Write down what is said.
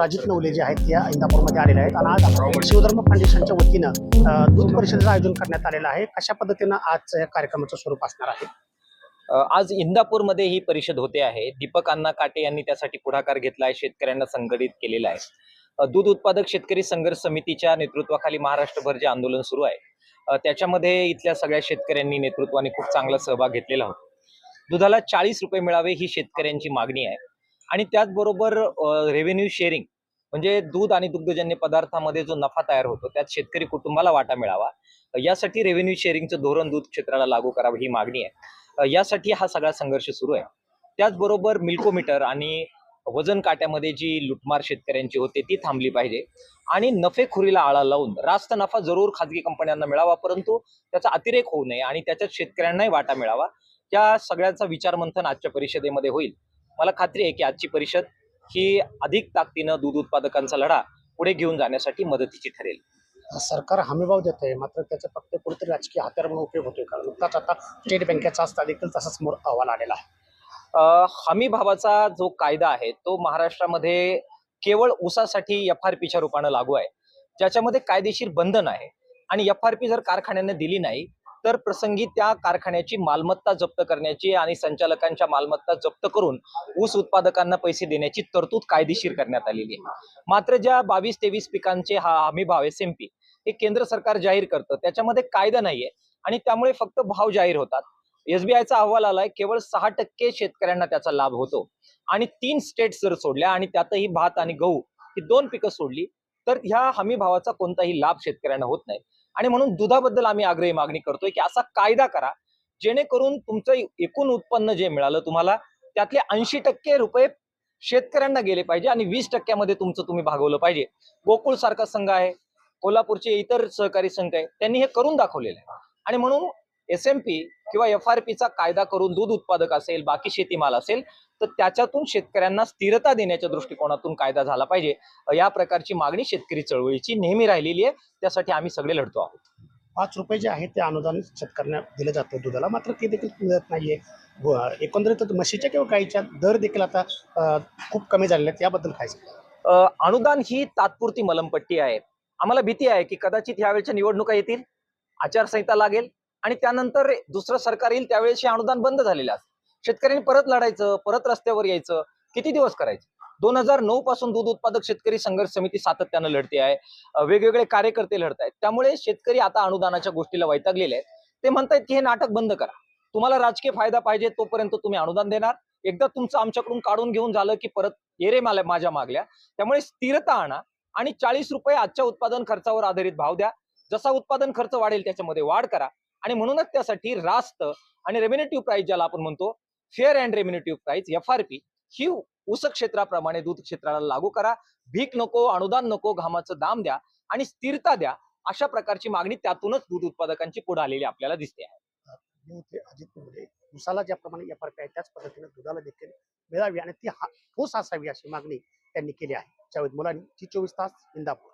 राजीत नवले जे आहेत त्या इंदापूरमध्ये आलेले आहेत. आणि आज शिवधर्म फाउंडेशनच्या वतीनं दूध परिषदेचं आयोजन करण्यात आलेलं आहे. कशा पद्धतीनं आज या कार्यक्रमाचं स्वरूप असणार आहे? आज इंदापूरमध्ये ही परिषद होते आहे. दीपक अण्णा काटे यांनी त्यासाठी पुढाकार घेतला आहे शेतकऱ्यांना संघटित केलेला आहे. दूध उत्पादक शेतकरी संघर्ष समितीच्या नेतृत्वाखाली महाराष्ट्रभर जे आंदोलन सुरू आहे त्याच्यामध्ये इथल्या सगळ्या शेतकऱ्यांनी नेतृत्वाने खूप चांगला सहभाग घेतलेला होता. दुधाला चाळीस रुपये मिळावे ही शेतकऱ्यांची मागणी आहे. आणि त्याचबरोबर रेव्हेन्यू शेअरिंग म्हणजे दूध आणि दुग्धजन्य पदार्थामध्ये जो नफा तयार होतो त्यात शेतकरी कुटुंबाला वाटा मिळावा. यासाठी रेव्हेन्यू शेअरिंगचं धोरण दूध क्षेत्राला लागू करावं ही मागणी आहे. यासाठी हा सगळा संघर्ष सुरू आहे. त्याचबरोबर मिल्कोमीटर आणि वजन काट्यामध्ये जी लुटमार शेतकऱ्यांची होते ती थांबली पाहिजे. आणि नफेखोरीला आळा लावून रास्त नफा जरूर खाजगी कंपन्यांना मिळावा परंतु त्याचा अतिरेक होऊ नये आणि त्याच्यात शेतकऱ्यांनाही वाटा मिळावा. या सगळ्यांचा विचारमंथन आजच्या परिषदेमध्ये होईल. मला खात्री आहे की आजची परिषद ही अधिक ताकदीनं दूध उत्पादकांचा लढा पुढे घेऊन जाण्यासाठी मदतीची ठरेल. सरकार हमीभाव देत आहे मात्र त्याचा फक्त कुठेतरी राजकीय हात्यार म्हणून उपयोग होतोय. कारण नुकताच आता स्टेट बँकेचा असता देखील तसाच समोर अहवाल आलेला आहे. अ, हमी भावाचा जो कायदा आहे तो महाराष्ट्रामध्ये केवळ ऊसासाठी एफ आर पीच्या रूपानं लागू आहे. ज्याच्यामध्ये कायदेशीर बंधन आहे. आणि एफ आर पी जर कारखान्याने दिली नाही तर प्रसंगी त्या कारखान्याची मालमत्ता जप्त करण्याची आणि संचालकांच्या मालमत्ता जप्त करून ऊस उत्पादकांना पैसे देण्याची तरतूद कायदेशीर करण्यात आलेली आहे. मात्र ज्या बावीस तेवीस पिकांचे हा हमी भाव एस एम पी हे केंद्र सरकार जाहीर करतं. त्याच्यामध्ये कायदा नाहीये आणि त्यामुळे फक्त भाव जाहीर होतात. एसबीआयचा अहवाल आलाय केवळ सहा टक्के शेतकऱ्यांना त्याचा लाभ होतो. आणि तीन स्टेट्स जर सोडल्या आणि त्यातही भात आणि गहू ही दोन पिकं सोडली तर ह्या हमी भावाचा कोणताही लाभ शेतकऱ्यांना होत नाही. आणि म्हणून दुधाबद्दल आम्ही आग्रही मागणी करतोय की असा कायदा करा जेणेकरून तुमचं एकूण उत्पन्न जे मिळालं तुम्हाला त्यातले ऐंशी टक्के रुपये शेतकऱ्यांना गेले पाहिजे आणि वीस टक्क्यामध्ये तुमचं तुम्ही भागवलं पाहिजे. गोकुळ सारखा संघ आहे कोल्हापूरचे इतर सहकारी संघ आहे त्यांनी हे करून दाखवलेलं आहे. आणि म्हणून एस एम पी किंवा एफ आर पीचा कायदा करून दूध उत्पादक असेल बाकी शेतीमाल असेल तर त्याच्यातून शेतकऱ्यांना स्थिरता देण्याच्या दृष्टिकोनातून कायदा झाला पाहिजे. या प्रकारची मागणी शेतकरी चळवळीची नेहमी राहिलेली आहे. त्यासाठी आम्ही सगळे लढतो आहोत. पाच रुपये जे आहे ते अनुदान शेतकऱ्यांना दिलं जातं दुधाला मात्र ते देखील मिळत नाहीये. एकंदरीत म्हशीच्या किंवा गाईच्या दर देखील आता खूप कमी झालेले आहेत. याबद्दल काय अनुदान ही तात्पुरती मलमपट्टी आहे. आम्हाला भीती आहे की कदाचित ह्यावेळच्या निवडणुका येतील आचारसंहिता लागेल आणि त्यानंतर दुसरं सरकार येईल त्यावेळेस हे अनुदान बंद झालेलं असतं. शेतकऱ्यांनी परत लढायचं परत रस्त्यावर यायचं. किती दिवस करायचं? दोन हजार नऊ पासून दूध उत्पादक शेतकरी संघर्ष समिती सातत्यानं लढते आहे. वेगवेगळे कार्यकर्ते लढत आहेत त्यामुळे शेतकरी आता अनुदानाच्या गोष्टीला वैतागलेले आहेत. ते म्हणतायत की हे नाटक बंद करा. तुम्हाला राजकीय फायदा पाहिजे तोपर्यंत तुम्ही अनुदान देणार. एकदा तुमचं आमच्याकडून काढून घेऊन झालं की परत येरे मला माझ्या मागल्या. त्यामुळे स्थिरता आणा आणि चाळीस रुपये आजच्या उत्पादन खर्चावर आधारित भाव द्या. जसा उत्पादन खर्च वाढेल त्याच्यामध्ये वाढ करा. आणि म्हणूनच त्यासाठी रास्त आणि रेव्हेन्युटिव्ह प्राइस ज्याला आपण म्हणतो fair and remunerative price F R P ही ऊस क्षेत्राप्रमाणे दूध क्षेत्राला लागू करा. भीक नको अनुदान नको घामाचं दाम द्या आणि स्थिरता द्या. अशा प्रकारची मागणी त्यातूनच दूध उत्पादकांची पुढे आलेली आपल्याला दिसते आहे. अजित मुंडे उसाला ज्याप्रमाणे एफ आर पी आहे त्याच पद्धतीने दुधाला देखील मिळावी आणि ती हा- ठोस असावी अशी मागणी त्यांनी केली आहे. त्यावेळी मुलांनी ती चोवीस तास इंदापूर